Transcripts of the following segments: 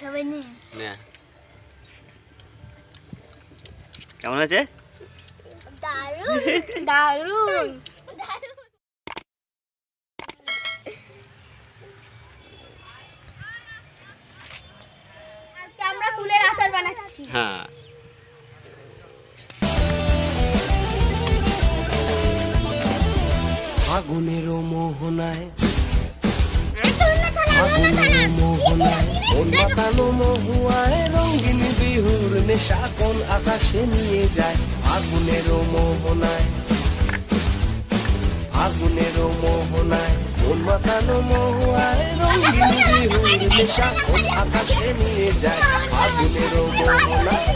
সবাই নিয়ে। কেমন আছে? দারুণ দারুণ দারুণ। আজকে আমরা ফুলের আচার বানাচ্ছি। হ্যাঁ। আগুনেরও মোহনায় মাতানো মহুয়ায় রঙিন বিহুর নেশা কোন আকাশে নিয়ে যায়? আগুনেরও মোহনায় আগুনেরও মোহনায় মন মাতানো মহুয়ায় রঙিন বিহুর নেশা কোন আকাশে নিয়ে যায়? আগুনেরও মোহনায়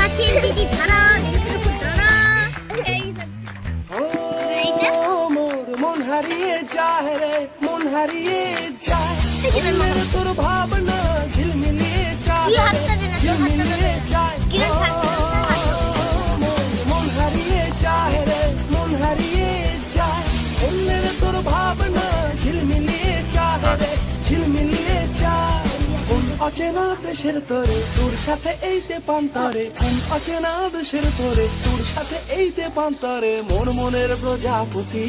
আপনারা দেখতে পাচ্ছেন দিদি ধারা দিদির উপর ধারা এই ও মোর মন হারিয়ে যায় রে মন হারিয়ে যায় তোর ভাবনা অচেনা দেশের তোরে তোর সাথে এইতে পান্তরে কোন অচেনা দেশের তোরে তোর সাথে এইতে পান্তরে মন মনের প্রজাপতি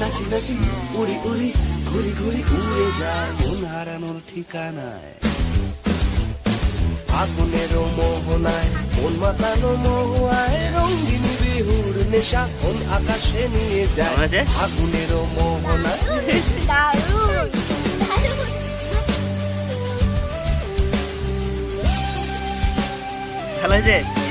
নাচি নাচি উড়ি উড়ি ঘুরি ঘুরি উড়ে যায়। মন হারানোর ঠিকানায়। আগুনের মোহনায় মন মাতানো মহুয়ায় রঙিন বিহুর নেশা কোন আকাশে নিয়ে যায়। কেমন আছে? আগুনের মোহনায়। ভালো হয়েছে